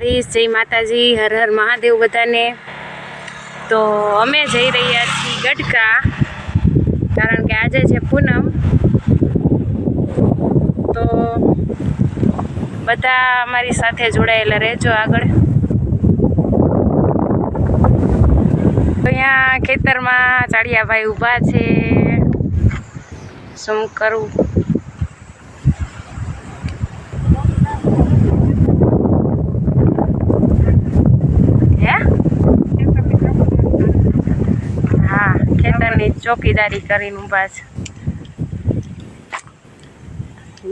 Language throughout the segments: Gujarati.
જય માતાજી, હર હર મહાદેવ બધાને. તો અમે જઈ રહ્યા છીએ ગઢકા, કારણ કે આજે છે પૂનમ. તો બધા અમારી સાથે જોડાયેલા રહેજો આગળ. અહીંયા ખેતરમાં ચાળિયાભાઈ ઊભા છે. શું કરું હે હા ખેતરની ચોકીદારી કરીને ઊભા છે.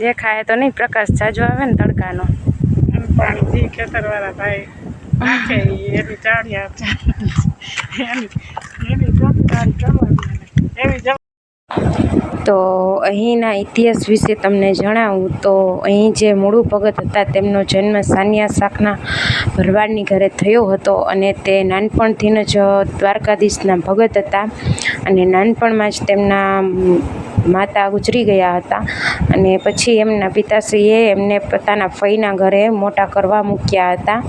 દેખાય તો નહીં, પ્રકાશ જાજો આવે ને તડકાનો. પણ ખેતરવાળા ભાઈ એની જવા તો અહીંના ઇતિહાસ વિશે તમને જણાવું. તો અહીં જે મૂળુ ભગત હતા, તેમનો જન્મ સાનિયા શાખના ભરવાડની ઘરે થયો હતો અને તે નાનપણથી જ દ્વારકાધીશના ભગત હતા અને નાનપણમાં જ તેમના માતા ગુજરી ગયા હતા અને પછી એમના પિતાશ્રીએ એમને પોતાના ફઈના ઘરે મોટા કરવા મૂક્યા હતા.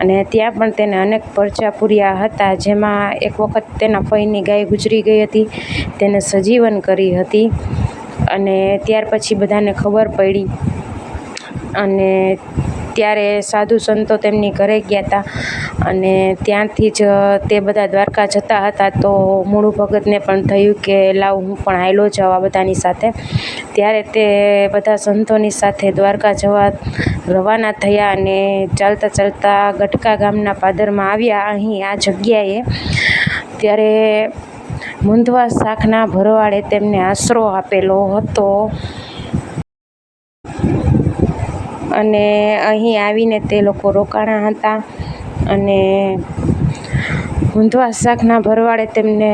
અને ત્યાં પણ તેને અનેક પરચા પૂર્યા હતા, જેમાં એક વખત તેના ફઈની ગાય ગુજરી ગઈ હતી, તેને સજીવન કરી હતી અને ત્યાર પછી બધાને ખબર પડી. અને ત્યારે સાધુ સંતો તેમની ઘરે ગયા હતા અને ત્યાંથી જ તે બધા દ્વારકા જતા હતા, તો મૂળુ ભગતને પણ થયું કે લાવ હું પણ હાયલો જાઉં આ બધાની સાથે. ત્યારે તે બધા સંતોની સાથે દ્વારકા જવા રવાના થયા અને ચાલતા ચાલતા ગટકા ગામના પાદરમાં આવ્યા. અહીં આ જગ્યાએ ત્યારે મુંધવા શાખના ભરવાડે તેમને આશરો આપેલો હતો. અને અહીં આવીને તે લોકો રોકાણા હતા અને ઊંધવા શાકના ભરવાડે તેમને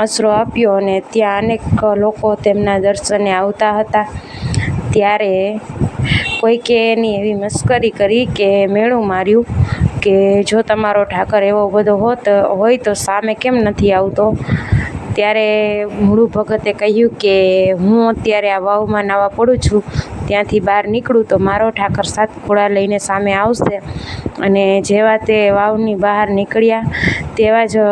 આશરો આપ્યો અને ત્યાં અનેક લોકો તેમના દર્શને આવતા હતા. ત્યારે કોઈકે એની એવી મશ્કરી કરી કે મેળું માર્યું, કે જો તમારો ઠાકર એવો બધો હોત, હોય તો સામે કેમ નથી આવતો? ત્યારે મૂળુ ભગતે કહ્યું કે હું અત્યારે આ વાવમાં નાવા પડું છું, ત્યાંથી બહાર નીકળું તો મારો ઠાકર સાત ખોળા લઈને સામે આવશે. અને જેવા તે વાવની બહાર નીકળ્યા તેવા જ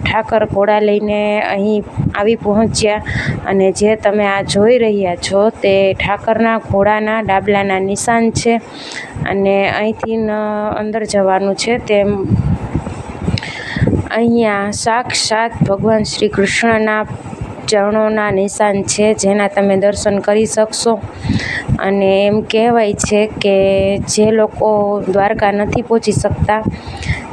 ઠાકર ઘોડા લઈને અહીં આવી પહોંચ્યા અને જે તમે આ જોઈ રહ્યા છો તે ઠાકરના ઘોડાના ડાબલાના નિશાન છે અને અહીંથી અંદર જવાનું છે તેમ અહીંયા સાક્ષાત ભગવાન શ્રી કૃષ્ણના ચરણોના નિશાન છે, જેના તમે દર્શન કરી શકશો. અને એમ કહેવાય છે કે જે લોકો દ્વારકા નથી પહોંચી શકતા,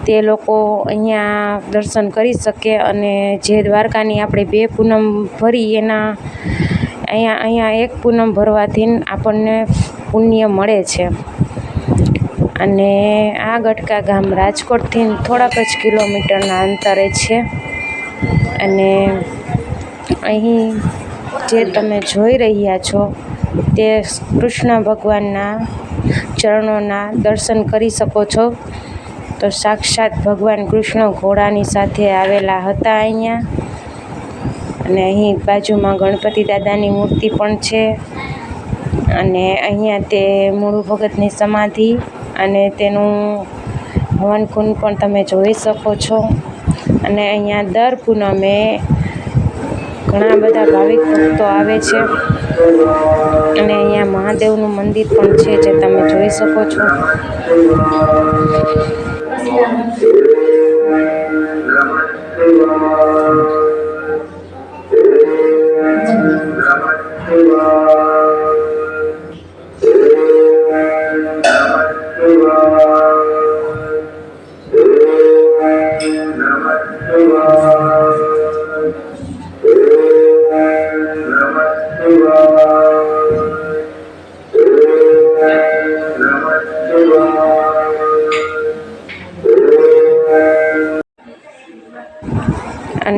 તે લોકો અહીંયા દર્શન કરી શકે અને જે દ્વારકાની આપણે બે પૂનમ ભરી, એના અહીંયા અહીંયા એક પૂનમ ભરવાથી આપણને પુણ્ય મળે છે. અને આ ગટકા ગામ રાજકોટથી થોડાક જ કિલોમીટરના અંતરે છે. અને અહીં જે તમે જોઈ રહ્યા છો તે કૃષ્ણ ભગવાનના ચરણોના દર્શન કરી શકો છો. તો સાક્ષાત ભગવાન કૃષ્ણ ઘોડાની સાથે આવેલા હતા અહીંયા. અને અહીં બાજુમાં ગણપતિ દાદાની મૂર્તિ પણ છે. અને અહીંયા તે મૂળુ ભગતની સમાધિ અને તેનું હવન કુંડ પણ તમે જોઈ શકો છો. અને અહીંયા દર પૂનમે ઘણા બધા ભાવિક ભક્તો આવે છે. અને અહીંયા મહાદેવનું મંદિર પણ છે જે તમે જોઈ શકો છો.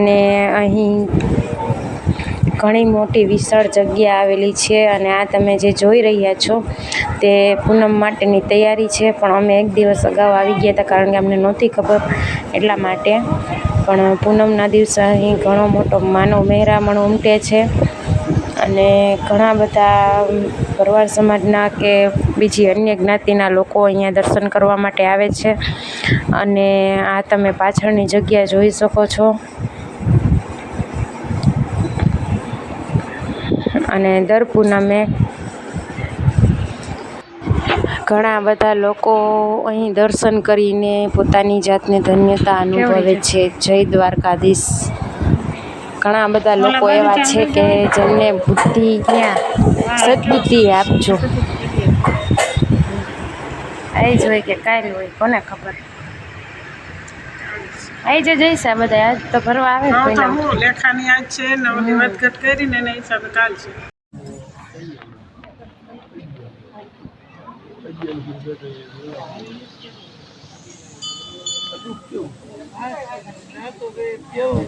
અને અહીં ઘણી મોટી વિશાળ જગ્યા આવેલી છે અને આ તમે જે જોઈ રહ્યા છો તે પૂનમ માટેની તૈયારી છે. પણ અમે એક દિવસ અગાઉ આવી ગયા હતા કારણ કે અમને નહોતી ખબર એટલા માટે. પણ પૂનમના દિવસે અહીં ઘણો મોટો માનવ મહેરામણ ઉમટે છે અને ઘણા બધા ભરવાડ સમાજના કે બીજી અન્ય જ્ઞાતિના લોકો અહીંયા દર્શન કરવા માટે આવે છે. અને આ તમે પાછળની જગ્યા જોઈ શકો છો. અને દર પૂનમે ઘણા બધા લોકો અહીં દર્શન કરીને પોતાની જાતને ધન્યતા અનુભવે છે. જય દ્વારકાધીશ. ઘણા બધા લોકો એવા છે કે જેમને બુદ્ધિ સદબુદ્ધિ આપજો. એ જ હોય કે કાંઈ હોય કોને ખબર? આઈ જ જઈશ આ બધા આજ તો ફરવા આવે હા તો કોઈના લેખાની આજ છે ને ઓલી વધઘટ કરીને એના હિસાબે કાલ છે. કેવું